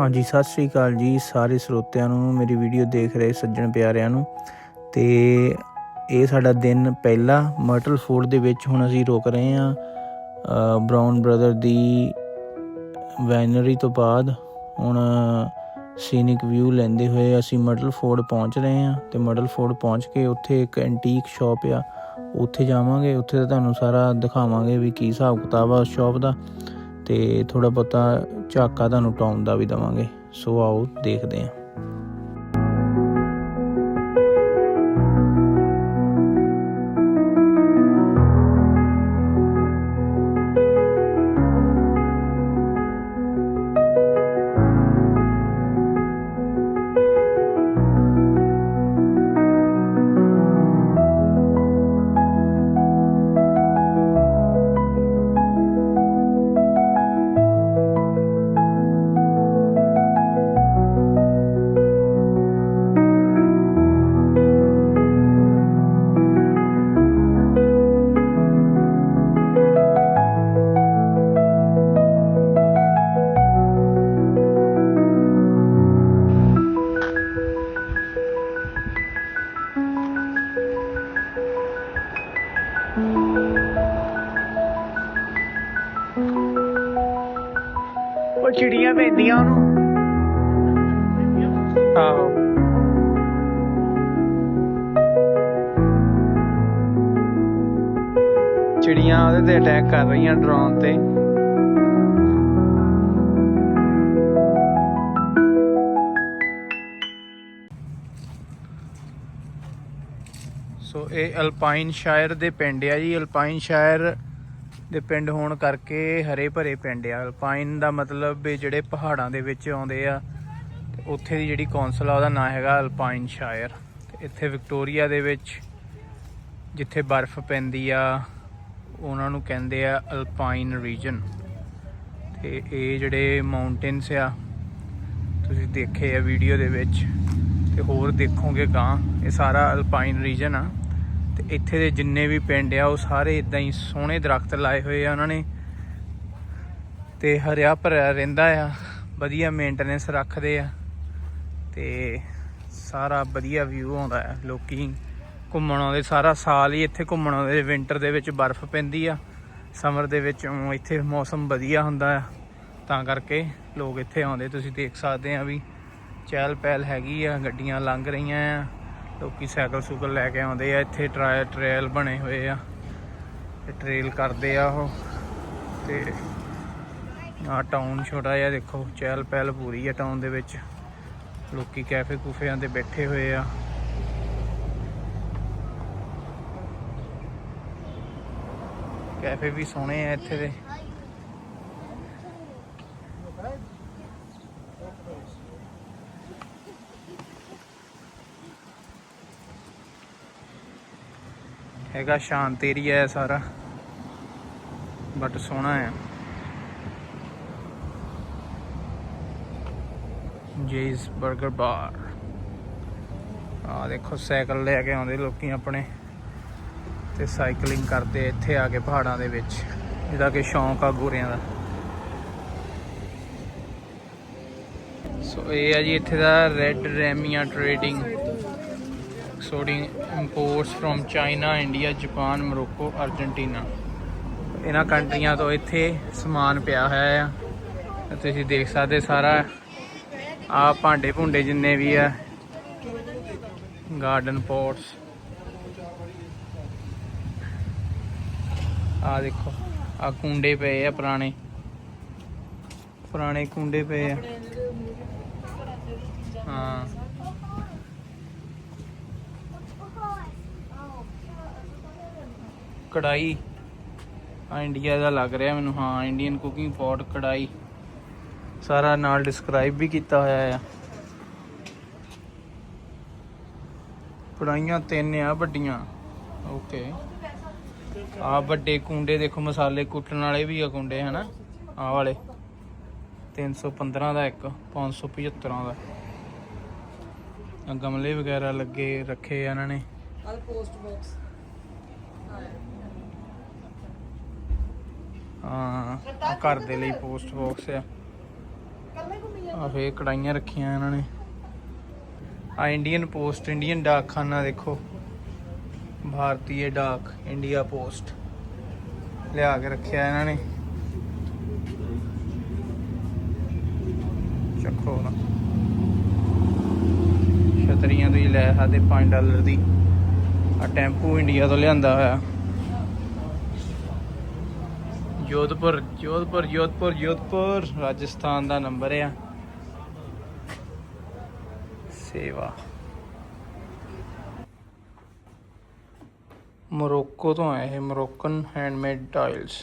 ਹਾਂਜੀ, ਸਤਿ ਸ੍ਰੀ ਅਕਾਲ ਜੀ ਸਾਰੇ ਸਰੋਤਿਆਂ ਨੂੰ, ਮੇਰੀ ਵੀਡੀਓ ਦੇਖ ਰਹੇ ਸੱਜਣ ਪਿਆਰਿਆਂ ਨੂੰ। ਤੇ ਇਹ ਸਾਡਾ ਦਿਨ ਪਹਿਲਾ ਮਰਟਲ ਫੋਰਡ ਦੇ ਵਿੱਚ ਹੁਣ ਅਸੀਂ ਰੁਕ ਰਹੇ ਹਾਂ। ਬ੍ਰਾਊਨ ਬ੍ਰਦਰ ਦੀ ਵੈਨਰੀ ਤੋਂ ਬਾਅਦ ਹੁਣ ਸੀਨਿਕ ਵਿਊ ਲੈਂਦੇ ਹੋਏ ਅਸੀਂ ਮਰਟਲ ਫੋਰਡ ਪਹੁੰਚ ਰਹੇ ਹਾਂ। ਤੇ ਮਰਟਲ ਫੋਰਡ ਪਹੁੰਚ ਕੇ ਉੱਥੇ ਇੱਕ ਐਂਟੀਕ ਸ਼ਾਪ ਆ। ਉੱਥੇ ਜਾਵਾਂਗੇ, ਉੱਥੇ ਤਾਂ ਤੁਹਾਨੂੰ ਸਾਰਾ ਦਿਖਾਵਾਂਗੇ ਵੀ ਕੀ ਹਿਸਾਬ ਕਿਤਾਬ ਆ ਉਸ ਸ਼ਾਪ ਦਾ। ਤੇ ਥੋੜਾ ਬਹੁਤਾ ਝਾਕਾ ਤੁਹਾਨੂੰ ਟਾਊਨ ਦਾ ਵੀ ਦਵਾਂਗੇ। ਸੋ ਆਓ ਦੇਖਦੇ ਹਾਂ। ਚਿੜੀਆਂ ਉਹਦੇ ਤੇ ਅਟੈਕ ਕਰ ਰਹੀਆਂ ਡਰੋਨ ਤੇ। ਸੋ ਇਹ ਅਲਪਾਈਨ ਸ਼ਾਇਰ ਦੇ ਪਿੰਡ ਆ ਜੀ। ਅਲਪਾਈਨ ਸ਼ਾਇਰ ਦੇ ਪਿੰਡ ਹੋਣ ਕਰਕੇ ਹਰੇ ਭਰੇ ਪਿੰਡ ਆ। ਅਲਪਾਈਨ ਦਾ ਮਤਲਬ ਵੀ ਜਿਹੜੇ ਪਹਾੜਾਂ ਦੇ ਵਿੱਚ ਆਉਂਦੇ ਆ, ਤੇ ਉੱਥੇ ਦੀ ਜਿਹੜੀ ਕੌਂਸਲ ਆ, ਉਹਦਾ ਨਾਂ ਹੈਗਾ ਅਲਪਾਈਨ ਸ਼ਾਇਰ ਤੇ ਇੱਥੇ ਵਿਕਟੋਰੀਆ ਦੇ ਵਿੱਚ ਜਿੱਥੇ ਬਰਫ਼ ਪੈਂਦੀ ਆ ਉਹਨਾਂ ਨੂੰ ਕਹਿੰਦੇ ਆ ਅਲਪਾਈਨ ਰੀਜਨ। ਤੇ ਇਹ ਜਿਹੜੇ ਮਾਊਂਟੇਨਸ ਆ, ਤੁਸੀਂ ਦੇਖੇ ਆ ਵੀਡੀਓ ਦੇ ਵਿੱਚ, ਤੇ ਹੋਰ ਦੇਖੋਗੇ ਗਾਂ ਇਹ ਸਾਰਾ ਅਲਪਾਈਨ ਰੀਜਨ ਆ। ਤੇ ਇੱਥੇ ਦੇ ਜਿੰਨੇ ਵੀ ਪਿੰਡ ਆ, ਉਹ ਸਾਰੇ ਇਦਾਂ ਹੀ ਸੋਹਣੇ ਦਰਖਤ ਲਾਏ ਹੋਏ ਆ ਉਹਨਾਂ ਨੇ। ਤੇ ਹਰਿਆ ਭਰਿਆ ਰਹਿੰਦਾ ਆ, ਵਧੀਆ ਮੇਨਟੇਨੈਂਸ ਰੱਖਦੇ ਆ। ਤੇ ਸਾਰਾ ਵਧੀਆ ਵਿਊ ਆਉਂਦਾ ਆ ਲੋਕੀ। ਘੁੰਮਣ ਆਉਂਦੇ, ਸਾਰਾ ਸਾਲ ਹੀ ਇੱਥੇ ਘੁੰਮਣ ਆਉਂਦੇ ਵਿੰਟਰ ਦੇ ਵਿੱਚ ਬਰਫ਼ ਪੈਂਦੀ ਆ ਸਮਰ ਦੇ ਵਿੱਚ ਇੱਥੇ ਮੌਸਮ ਵਧੀਆ ਹੁੰਦਾ ਆ, ਤਾਂ ਕਰਕੇ ਲੋਕ ਇੱਥੇ ਆਉਂਦੇ, ਤੁਸੀਂ ਦੇਖ ਸਕਦੇ ਆ ਵੀ ਚਹਿਲ ਪਹਿਲ ਹੈਗੀ ਆ, ਗੱਡੀਆਂ ਲੰਘ ਰਹੀਆਂ ਆ, ਲੋਕੀ ਸਾਈਕਲ ਸੁਕਲ ਲੈ ਕੇ ਆਉਂਦੇ ਆ, ਇੱਥੇ ਟਰਾਇਲ, ਟ੍ਰੇਲ ਬਣੇ ਹੋਏ ਆ, ਤੇ ਟ੍ਰੇਲ ਕਰਦੇ ਆ ਉਹ, ਤੇ ਆ ਟਾਊਨ ਛੋਟਾ ਜਿਹਾ ਦੇਖੋ, ਚਹਿਲ ਪਹਿਲ ਪੂਰੀ ਆ ਟਾਊਨ ਦੇ ਵਿੱਚ, ਲੋਕੀ ਕੈਫੇ ਕੂਫਿਆਂ ਤੇ ਬੈਠੇ ਹੋਏ ਆ। ਕੈਫੇ ਵੀ ਸੋਹਣੇ ਆ ਇੱਥੇ ਦੇ। ਹੈਗਾ ਸ਼ਾਂਤ ਏਰੀਆ ਹੈ ਸਾਰਾ ਬਟ ਸੋਹਣਾ ਹੈ ਜੇਸ 버ਗਰ ਬਾਰ। ਆ ਦੇਖੋ ਸਾਈਕਲ ਲੈ ਕੇ ਆਉਂਦੇ ਲੋਕੀ ਆਪਣੇ। ਤੇ ਸਾਈਕਲਿੰਗ ਕਰਦੇ ਇੱਥੇ ਆ ਕੇ ਪਹਾੜਾਂ ਦੇ ਵਿੱਚ, ਜਿਹਦਾ ਕਿ ਸ਼ੌਂਕ ਆ ਗੋਰਿਆਂ ਦਾ। ਸੋ ਇਹ ਆ ਜੀ ਇੱਥੇ ਦਾ red ਰੈਮੀਆ trading exporting imports from China India Japan Morocco Argentina ਇਹਨਾਂ ਕੰਟਰੀਆਂ ਤੋਂ ਇੱਥੇ ਸਮਾਨ ਪਿਆ ਹੋਇਆ ਆ। ਤੇ ਤੁਸੀਂ ਦੇਖ ਸਕਦੇ ਸਾਰਾ ਆ ਭਾਂਡੇ ਭੁੰਡੇ ਜਿੰਨੇ ਵੀ ਆ। ਗਾਰਡਨ ਪੋਟਸ ਆ ਦੇਖੋ ਆ ਕੁੰਡੇ ਪਏ ਆ ਪੁਰਾਣੇ। ਪੁਰਾਣੇ ਕੁੰਡੇ ਪਏ ਆ। ਹਾਂ। ਕੜਾਈ। ਆ ਇੰਡੀਆ ਦਾ ਲੱਗ ਰਿਹਾ ਮੈਨੂੰ ਹਾਂ ਇੰਡੀਅਨ ਕੁਕਿੰਗ ਪੌਟ ਕੜਾਈ। ਸਾਰਾ ਨਾਲ ਡਿਸਕ੍ਰਾਈਬ ਵੀ ਕੀਤਾ ਹੋਇਆ ਆ। ਕੜਾਈਆਂ ਤਿੰਨ ਆ ਵੱਡੀਆਂ। ਓਕੇ ਆ ਵੱਡੇ ਕੁੰਡੇ ਦੇਖੋ ਮਸਾਲੇ ਕੁੱਟਣ ਵਾਲੇ ਵੀ ਆ ਕੁੰਡੇ ਹਨਾ? ਆ ਵਾਲੇ। 315 ਦਾ ਇੱਕ 575 ਦਾ। ਗਮਲੇ ਵਗੈਰਾ ਲੱਗੇ ਰੱਖੇ ਆ ਇਹਨਾਂ ਨੇ। al post box ਹਾਂ ਘਰ ਦੇ ਲਈ ਪੋਸਟ ਬਾਕਸ ਆ। ਆ ਫੇ ਕੜਾਈਆਂ ਰੱਖੀਆਂ ਇਹਨਾਂ ਨੇ। ਆ ਇੰਡੀਅਨ ਪੋਸਟ ਇੰਡੀਅਨ ਡਾਕਖਾਨਾ ਦੇਖੋ। ਭਾਰਤੀ ਡਾਕ ਇੰਡੀਆ ਪੋਸਟ ਲਿਆ ਕੇ ਰੱਖਿਆ ਇਹਨਾਂ ਨੇ। ਚੱਕੋ ਨਾ। ਛਤਰੀਆਂ ਤੁਸੀਂ ਲੈ ਸਕਦੇ 5 ਡਾਲਰ ਦੀ। ਆ ਟੈਂਪੂ ਇੰਡੀਆ ਤੋਂ ਲਿਆਂਦਾ ਹੋਇਆ। ਜੋਧਪੁਰ ਜੋਧਪੁਰ ਜੋਧਪੁਰ ਜੋਧਪੁਰ। ਰਾਜਸਥਾਨ ਦਾ ਨੰਬਰ ਆ। ਸੇਵਾ। ਮੋਰੋਕੋ ਤੋਂ ਆਏ ਇਹ ਮੋਰੋਕਨ ਹੈਂਡਮੇਡ ਟਾਈਲਸ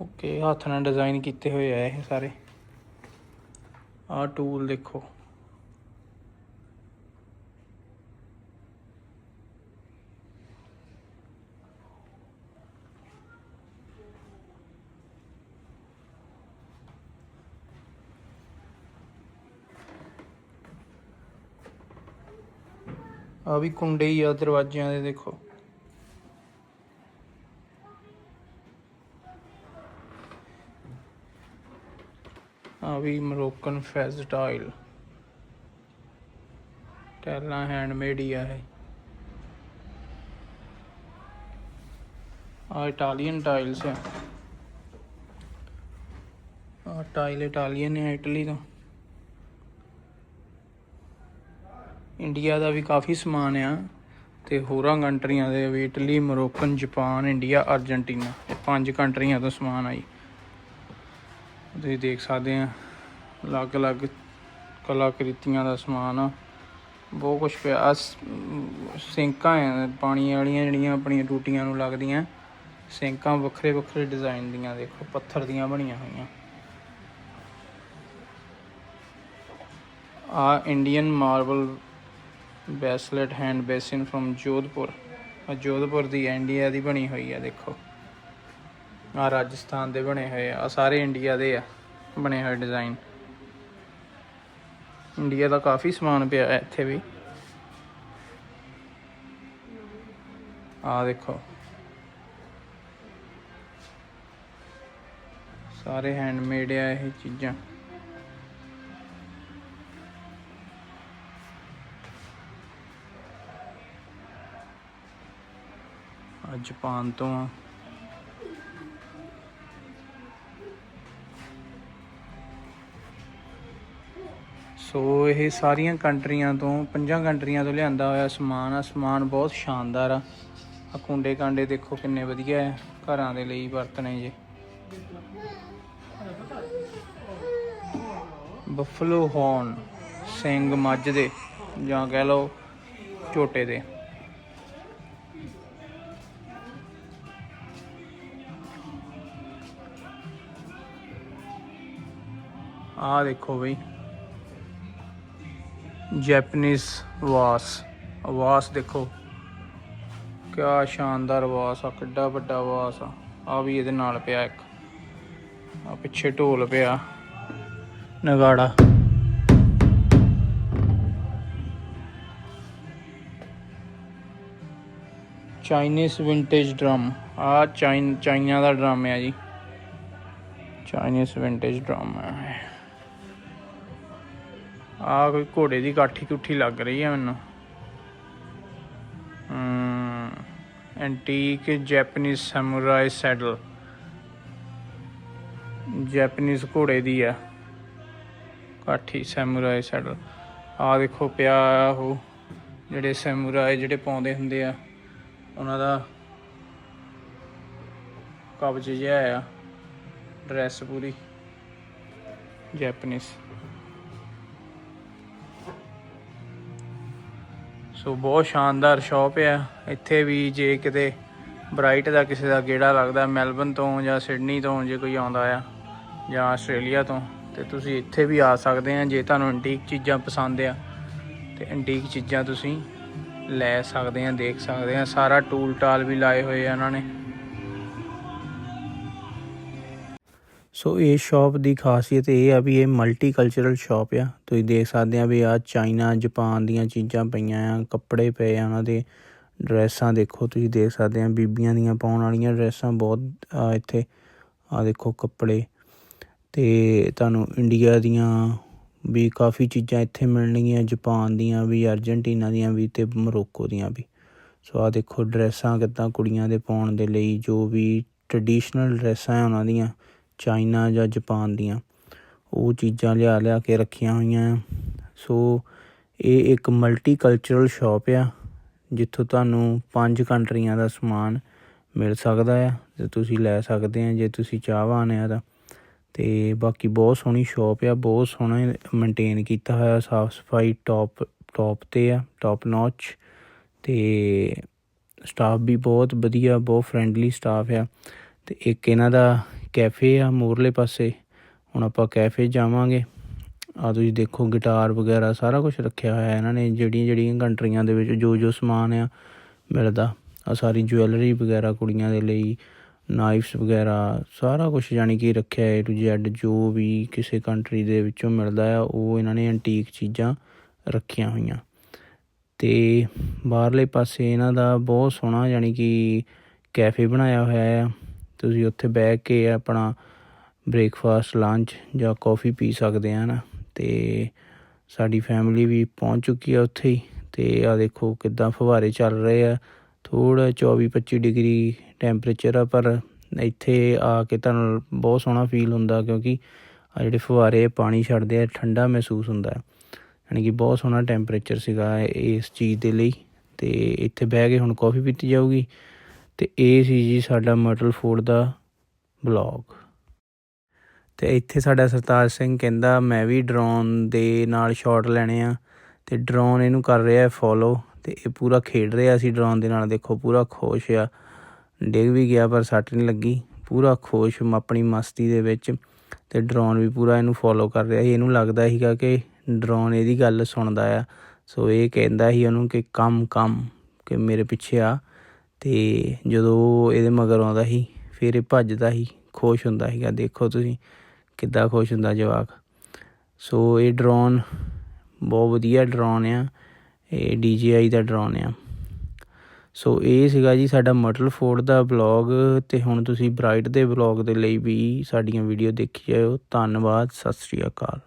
ਓਕੇ, ਹੱਥ ਨਾਲ ਡਿਜ਼ਾਈਨ ਕੀਤੇ ਹੋਏ ਆ ਇਹ ਸਾਰੇ। ਆਹ ਟੂਲ ਦੇਖੋ। ਆ ਵੀ ਕੁੰਡੇ ਹੀ ਆ ਦਰਵਾਜ਼ਿਆਂ ਦੇ, ਦੇਖੋ। ਆ ਵੀ ਮਰੋਕਨ ਫੈਜ਼ ਟਾਈਲ ਟੈਲਾਂ ਹੈਂਡਮੇਡ ਹੀ ਆ ਇਹ। ਆ ਇਟਾਲੀਅਨ ਟਾਈਲਸ ਆ। ਆ ਟਾਈਲ ਇਟਾਲੀਅਨ ਹੈ ਇਟਲੀ ਤੋਂ। ਇੰਡੀਆ ਦਾ ਵੀ ਕਾਫੀ ਸਮਾਨ ਆ ਤੇ ਹੋਰਾਂ ਕੰਟਰੀਆਂ ਦੇ ਵੀ Italy, Moroccan, Japan, India, Argentina ਇਹ ਪੰਜ ਕੰਟਰੀਆਂ ਤੋਂ ਸਮਾਨ ਆਈ। ਤੁਸੀਂ ਦੇਖ ਸਕਦੇ ਆ, ਅਲੱਗ-ਅਲੱਗ ਕਲਾਕ੍ਰਿਤੀਆਂ ਦਾ ਸਮਾਨ ਆ। ਬਹੁਤ ਕੁਝ ਪਿਆ। ਆਹ ਸਿੰਕਾਂ ਆ, ਪਾਣੀ ਵਾਲੀਆਂ ਜਿਹੜੀਆਂ ਆਪਣੀਆਂ ਟੂਟੀਆਂ ਨੂੰ ਲੱਗਦੀਆਂ। ਸਿੰਕਾਂ ਵੱਖਰੇ ਵੱਖਰੇ ਡਿਜ਼ਾਈਨ ਦੀਆਂ, ਦੇਖੋ, ਪੱਥਰ ਦੀਆਂ ਬਣੀਆਂ ਹੋਈਆਂ। ਆ Indian marble basalt hand basin firm Jodhpur. ਆ ਜੋਧਪੁਰ ਦੀ ਇੰਡੀਆ ਦੀ ਬਣੀ ਹੋਈ ਆ, ਦੇਖੋ। ਆ ਰਾਜਸਥਾਨ ਦੇ ਬਣੇ ਹੋਏ ਆ। ਸਾਰੇ ਇੰਡੀਆ ਦੇ ਆ, ਬਣੇ ਹੋਏ ਡਿਜ਼ਾਈਨ। ਇੰਡੀਆ ਦਾ ਕਾਫੀ ਸਮਾਨ ਪਿਆ ਹੈ ਇੱਥੇ ਵੀ। ਆ ਦੇਖੋ। ਸਾਰੇ ਹੈਂਡਮੇਡ ਆ ਇਹ ਚੀਜ਼ਾਂ। ਆ ਜਾਪਾਨ ਤੋਂ ਆ। ਸੋ ਇਹ ਸਾਰੀਆਂ ਕੰਟਰੀਆਂ ਤੋਂ, ਪੰਜਾਂ ਕੰਟਰੀਆਂ ਤੋਂ ਲਿਆਂਦਾ ਹੋਇਆ ਸਮਾਨ ਆ। ਸਮਾਨ ਬਹੁਤ ਸ਼ਾਨਦਾਰ ਆ। ਆ ਕੁੰਡੇ ਕਾਂਡੇ ਦੇਖੋ ਕਿੰਨੇ ਵਧੀਆ ਆ। ਘਰਾਂ ਦੇ ਲਈ ਵਰਤਣੇ ਜੇ। ਬਫਲੋ ਹੌਰਨ, ਸਿੰਘ ਮੱਝ ਦੇ, ਜਾਂ ਕਹਿ ਲਓ ਝੋਟੇ ਦੇ। ਆਹ ਦੇਖੋ ਬਈ। ਜੈਪਨੀਜ਼ ਵਾਸ। ਵਾਸ ਦੇਖੋ। ਕਿਆ ਸ਼ਾਨਦਾਰ ਵਾਸ ਆ, ਕਿੱਡਾ ਵੱਡਾ ਵਾਸ ਆ। ਆ ਵੀ ਇਹਦੇ ਨਾਲ ਪਿਆ ਇੱਕ। ਆ ਪਿੱਛੇ ਢੋਲ ਪਿਆ। ਨਗਾੜਾ। ਚਾਈਨੀਜ਼ ਵਿੰਟੇਜ ਡਰਮ ਆ ਚਾਈਨ ਚਾਈਨਾ ਦਾ ਡਰਮ ਹੈ ਜੀ। ਚਾਈਨੀਜ਼ ਵਿੰਟੇਜ ਡਰਮ ਹੈ ਆ ਕੋਈ ਘੋੜੇ ਦੀ ਕਾਠੀ ਕੁੱਠੀ ਲੱਗ ਰਹੀ ਹੈ ਮੈਨੂੰ। Antique Japanese samurai saddle Japanese ਘੋੜੇ ਦੀ ਆ, ਕਾਠੀ ਸਮੁਰਾਈ ਸੈਡਲ ਆ ਦੇਖੋ ਪਿਆ ਉਹ ਜਿਹੜੇ ਸਮੁਰਾਈ ਜਿਹੜੇ ਪਾਉਂਦੇ ਹੁੰਦੇ ਆ, ਉਹਨਾਂ ਦਾ ਕਬਜ਼ ਜਿਹਾ ਆ ਡਰੈਸ ਪੂਰੀ। ਜੈਪਨੀਜ਼ ਸੋ ਬਹੁਤ ਸ਼ਾਨਦਾਰ ਸ਼ਾਪ ਆ। ਇੱਥੇ ਵੀ ਜੇ ਕਿਤੇ ਬ੍ਰਾਈਟ ਦਾ ਕਿਸੇ ਦਾ ਗੇੜਾ ਲੱਗਦਾ ਮੈਲਬਨ ਤੋਂ ਜਾਂ ਸਿਡਨੀ ਤੋਂ ਜੇ ਕੋਈ ਆਉਂਦਾ ਆ, ਜਾਂ ਆਸਟ੍ਰੇਲੀਆ ਤੋਂ, ਤੇ ਤੁਸੀਂ ਇੱਥੇ ਵੀ ਆ ਸਕਦੇ ਆ ਜੇ ਤੁਹਾਨੂੰ ਐਂਟੀਕ ਚੀਜ਼ਾਂ ਪਸੰਦ ਆ। ਤੇ ਐਂਟੀਕ ਚੀਜ਼ਾਂ ਤੁਸੀਂ ਲੈ ਸਕਦੇ ਆ, ਦੇਖ ਸਕਦੇ ਆ। ਸਾਰਾ ਟੂਲ ਟਾਲ ਵੀ ਲਾਏ ਹੋਏ ਆ ਇਹਨਾਂ ਨੇ। ਸੋ ਇਹ ਸ਼ਾਪ ਦੀ ਖਾਸੀਅਤ ਇਹ ਆ ਵੀ ਇਹ ਮਲਟੀ ਕਲਚਰਲ ਸ਼ਾਪ ਆ। ਤੁਸੀਂ ਦੇਖ ਸਕਦੇ ਆ ਵੀ ਆ ਚਾਈਨਾ ਜਾਪਾਨ ਦੀਆਂ ਚੀਜ਼ਾਂ ਪਈਆਂ ਆ, ਕੱਪੜੇ ਪਏ ਆ ਉਹਨਾਂ ਦੇ, ਡਰੈਸਾਂ ਦੇਖੋ, ਤੁਸੀਂ ਦੇਖ ਸਕਦੇ ਆ, ਬੀਬੀਆਂ ਦੀਆਂ ਪਾਉਣ ਵਾਲੀਆਂ ਡਰੈਸਾਂ ਬਹੁਤ ਇੱਥੇ। ਆ ਦੇਖੋ ਕੱਪੜੇ। ਤੇ ਤੁਹਾਨੂੰ ਇੰਡੀਆ ਦੀਆਂ ਵੀ ਕਾਫੀ ਚੀਜ਼ਾਂ ਇੱਥੇ ਮਿਲਣਗੀਆਂ ਜਾਪਾਨ ਦੀਆਂ ਵੀ ਅਰਜਨਟੀਨਾ ਦੀਆਂ ਵੀ ਤੇ ਮੋਰੋਕੋ ਦੀਆਂ ਵੀ। ਸੋ ਆ ਦੇਖੋ ਡਰੈਸਾਂ ਕਿੱਦਾਂ ਕੁੜੀਆਂ ਦੇ ਪਾਉਣ ਦੇ ਲਈ ਜੋ ਵੀ ਟ੍ਰੈਡੀਸ਼ਨਲ ਡਰੈਸਾਂ ਆ ਉਹਨਾਂ ਦੀਆਂ। ਚਾਈਨਾ ਜਾਂ ਜਪਾਨ ਦੀਆਂ। ਉਹ ਚੀਜ਼ਾਂ ਲਿਆ ਲਿਆ ਕੇ ਰੱਖੀਆਂ ਹੋਈਆਂ ਸੋ ਇਹ ਇੱਕ ਮਲਟੀ ਕਲਚਰਲ ਸ਼ਾਪ ਆ, ਜਿੱਥੋਂ ਤੁਹਾਨੂੰ ਪੰਜ ਕੰਟਰੀਆਂ ਦਾ ਸਮਾਨ ਮਿਲ ਸਕਦਾ ਆ, ਤੇ ਤੁਸੀਂ ਲੈ ਸਕਦੇ ਆ ਜੇ ਤੁਸੀਂ ਚਾਹਵਾਨ ਆ ਤਾਂ। ਤੇ ਬਾਕੀ ਬਹੁਤ ਸੋਹਣੀ ਸ਼ਾਪ ਆ, ਬਹੁਤ ਸੋਹਣਾ ਮੇਨਟੇਨ ਕੀਤਾ ਹੋਇਆ, ਸਾਫ਼ ਸਫ਼ਾਈ ਟੌਪ ਟੌਪ ਤੇ ਆ ਟੌਪ ਨੌਚ ਤੇ ਸਟਾਫ ਵੀ ਬਹੁਤ ਵਧੀਆ, ਬਹੁਤ ਫਰੈਂਡਲੀ ਸਟਾਫ ਆ। ਤੇ ਇੱਕ ਇਹਨਾਂ ਦਾ ਕੈਫੇ ਆ ਮੂਰਲੇ ਪਾਸੇ। ਹੁਣ ਆਪਾਂ ਕੈਫੇ ਜਾਵਾਂਗੇ। ਆ ਤੁਸੀਂ ਦੇਖੋ, ਗਿਟਾਰ ਵਗੈਰਾ ਸਾਰਾ ਕੁਝ ਰੱਖਿਆ ਹੋਇਆ ਇਹਨਾਂ ਨੇ। ਜਿਹੜੀਆਂ ਜਿਹੜੀਆਂ ਕੰਟਰੀਆਂ ਦੇ ਵਿੱਚ ਜੋ ਜੋ ਸਮਾਨ ਆ, ਮਿਲਦਾ। ਆ ਸਾਰੀ ਜੁਐਲਰੀ ਵਗੈਰਾ ਕੁੜੀਆਂ ਦੇ ਲਈ, ਨਾਈਫਸ ਵਗੈਰਾ, ਸਾਰਾ ਕੁਝ ਯਾਨੀ ਕਿ ਰੱਖਿਆ ਏ ਟੂ ਜ਼ੈਡ ਜੋ ਵੀ ਕਿਸੇ ਕੰਟਰੀ ਦੇ ਵਿੱਚੋਂ ਮਿਲਦਾ ਆ, ਉਹ ਇਹਨਾਂ ਨੇ ਐਂਟੀਕ ਚੀਜ਼ਾਂ ਰੱਖੀਆਂ ਹੋਈਆਂ। ਤੇ ਬਾਹਰਲੇ ਪਾਸੇ ਇਹਨਾਂ ਦਾ ਬਹੁਤ ਸੋਹਣਾ ਯਾਨੀ ਕਿ ਕੈਫੇ ਬਣਾਇਆ ਹੋਇਆ ਆ। ਤੁਸੀਂ ਉੱਥੇ ਬਹਿ ਕੇ ਆਪਣਾ ਬ੍ਰੇਕਫਾਸਟ ਲੰਚ ਜਾਂ ਕਾਫੀ ਪੀ ਸਕਦੇ ਆ ਨਾ ਤੇ ਸਾਡੀ ਫੈਮਿਲੀ ਵੀ ਪਹੁੰਚ ਚੁੱਕੀ ਆ ਉੱਥੇ ਹੀ। ਤੇ ਆ ਦੇਖੋ ਕਿੱਦਾਂ ਫੁਹਾਰੇ ਚੱਲ ਰਹੇ ਆ। ਥੋੜਾ 24 25 ਡਿਗਰੀ ਟੈਂਪਰੇਚਰ ਆ, ਪਰ ਇੱਥੇ ਆ ਕੇ ਤੁਹਾਨੂੰ ਬਹੁਤ ਸੋਹਣਾ ਫੀਲ ਹੁੰਦਾ, ਕਿਉਂਕਿ ਆ ਜਿਹੜੇ ਫੁਹਾਰੇ, ਪਾਣੀ ਛੱਡਦੇ ਆ, ਠੰਡਾ ਮਹਿਸੂਸ ਹੁੰਦਾ ਹੈ। ਯਾਨੀ ਕਿ ਬਹੁਤ ਸੋਹਣਾ ਟੈਂਪਰੇਚਰ ਸੀਗਾ ਇਸ ਚੀਜ਼ ਦੇ ਲਈ। ਤੇ ਇੱਥੇ ਬਹਿ ਕੇ ਹੁਣ ਕਾਫੀ ਪੀਤੀ ਜਾਊਗੀ। ਤੇ ਇਹ ਸੀ ਜੀ ਸਾਡਾ ਮਟਲ ਫੋਰਡ ਦਾ ਬਲੌਗ। ਤੇ ਇੱਥੇ ਸਾਡਾ ਸਰਤਾਜ ਸਿੰਘ ਕਹਿੰਦਾ, ਮੈਂ ਵੀ ਡਰੋਨ ਦੇ ਨਾਲ ਸ਼ਾਟ ਲੈਣੇ ਆ। ਤੇ ਡਰੋਨ ਇਹਨੂੰ ਕਰ ਰਿਹਾ ਫੋਲੋ ਤੇ ਇਹ ਪੂਰਾ ਖੇਡ ਰਿਹਾ ਸੀ ਡਰੋਨ ਦੇ ਨਾਲ। ਦੇਖੋ, ਪੂਰਾ ਖੁਸ਼ ਆ। ਡਿੱਗ ਵੀ ਗਿਆ ਪਰ ਸੱਟ ਨਹੀਂ ਲੱਗੀ। ਪੂਰਾ ਖੁਸ਼ ਆਪਣੀ ਮਸਤੀ ਦੇ ਵਿੱਚ ਤੇ ਡਰੋਨ ਵੀ ਪੂਰਾ ਇਹਨੂੰ ਫੋਲੋ ਕਰ ਰਿਹਾ ਸੀ। ਇਹਨੂੰ ਲੱਗਦਾ ਸੀਗਾ ਕਿ ਡਰੋਨ ਇਹਦੀ ਗੱਲ ਸੁਣਦਾ ਆ। ਸੋ ਇਹ ਕਹਿੰਦਾ ਸੀ ਉਹਨੂੰ ਕਿ, ਕੰਮ ਕੰਮ, ਕਿ ਮੇਰੇ ਪਿੱਛੇ ਆ। ਤੇ ਜਦੋਂ ਉਹ ਇਹਦੇ ਮਗਰ ਆਉਂਦਾ ਸੀ, ਫਿਰ ਇਹ ਭੱਜਦਾ ਸੀ, ਖੁਸ਼ ਹੁੰਦਾ ਸੀਗਾ, ਦੇਖੋ ਤੁਸੀਂ ਕਿੱਦਾਂ ਖੁਸ਼ ਹੁੰਦਾ ਜਵਾਕ। ਸੋ ਇਹ ਡਰੋਨ ਬਹੁਤ ਵਧੀਆ ਡਰੋਨ ਆ, ਇਹ DJI ਦਾ ਡਰੋਨ ਆ। ਸੋ ਇਹ ਸੀਗਾ ਜੀ ਸਾਡਾ ਮਟਲ ਫੋਰਡ ਦਾ ਵਲੌਗ, ਤੇ ਹੁਣ ਤੁਸੀਂ ਬ੍ਰਾਈਟ ਦੇ ਵਲੌਗ ਦੇ ਲਈ ਵੀ ਸਾਡੀਆਂ ਵੀਡੀਓ ਦੇਖੀ ਜਾਇਓ। ਧੰਨਵਾਦ, ਸਤਿ ਸ੍ਰੀ ਅਕਾਲ।